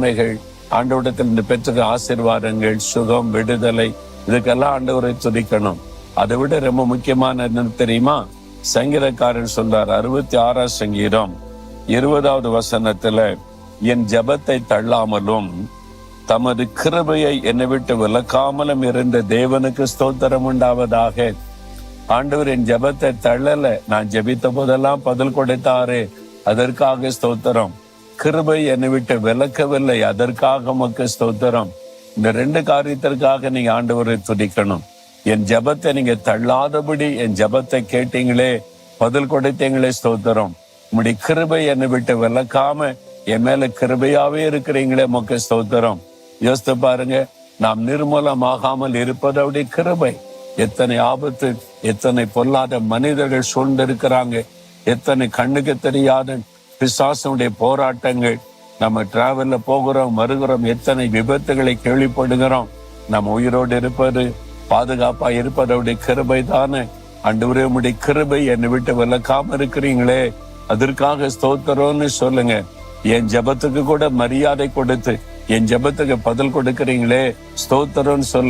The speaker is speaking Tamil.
நன்மைகள் ஆண்டவரிடத்தில் பெற்ற சுகம் விடுதலை இதுக்கெல்லாம் ஆண்டவரை துதிக்கணும். அதை விட ரொம்ப முக்கியமான என்ன தெரியுமா? சங்கீதக்காரன் சொல்றார் அறுபத்தி ஆறாம் சங்கீதம் இருபதாவது வசனத்துல என் ஜெபத்தை தள்ளாமலும் தமது கிருபையை என்னை விட்டு விளக்காமலும் இருந்த தேவனுக்கு ஸ்தோத்திரம் உண்டாவதாக. ஆண்டவர் என் ஜெபத்தை தள்ளல நான் ஜெபித்த போதெல்லாம் பதில் கொடுத்தாரே அதற்காக ஸ்தோத்திரம். கிருபை என்னை விட்டு விளக்கவில்லை அதற்காக உமக்கு ஸ்தோத்திரம். இந்த ரெண்டு காரியத்திற்காக நீங்க ஆண்டவரை துதிக்கணும். என் ஜெபத்தை நீங்க தள்ளாதபடி என் ஜெபத்தை கேட்டீங்களே பதில் கொடுத்தீங்களே ஸ்தோத்திரம். உங்களுடைய கிருபை என்னை விட்டு விளக்காம என் மேல கிருபையாவே இருக்கிறீங்களே உமக்கு ஸ்தோத்திரம். யோசித்து பாருங்க நாம் நிர்மூலமாகாமல் இருப்பது அவருடைய கிருபை. எத்தனை ஆபத்து எத்தனை பொல்லாத மனிதர்கள் சூழ்ந்திருக்கிறாங்க. எத்தனை கண்ணுக்கு தெரியாத பிசாசனுடைய போராட்டங்கள். நம்ம டிராவல்ல போகிறோம் வருகிறோம் எத்தனை விபத்துகளை கேள்விப்படுகிறோம். நம்ம உயிரோடு இருப்பது பாதுகாப்பா இருப்பதோடைய கிருபை தானே அண்டு உடைய கிருபை என்னை விட்டு விளக்காம இருக்கிறீங்களே. அதற்காக ஸ்தோத்திரம்னு சொல்லுங்க. என் ஜெபத்துக்கு கூட மரியாதை கொடுத்து என் ஜெபத்துக்கு பதில் கொடுக்கிறீங்களே. ஸ்தோத்திரம்னு சொல்லு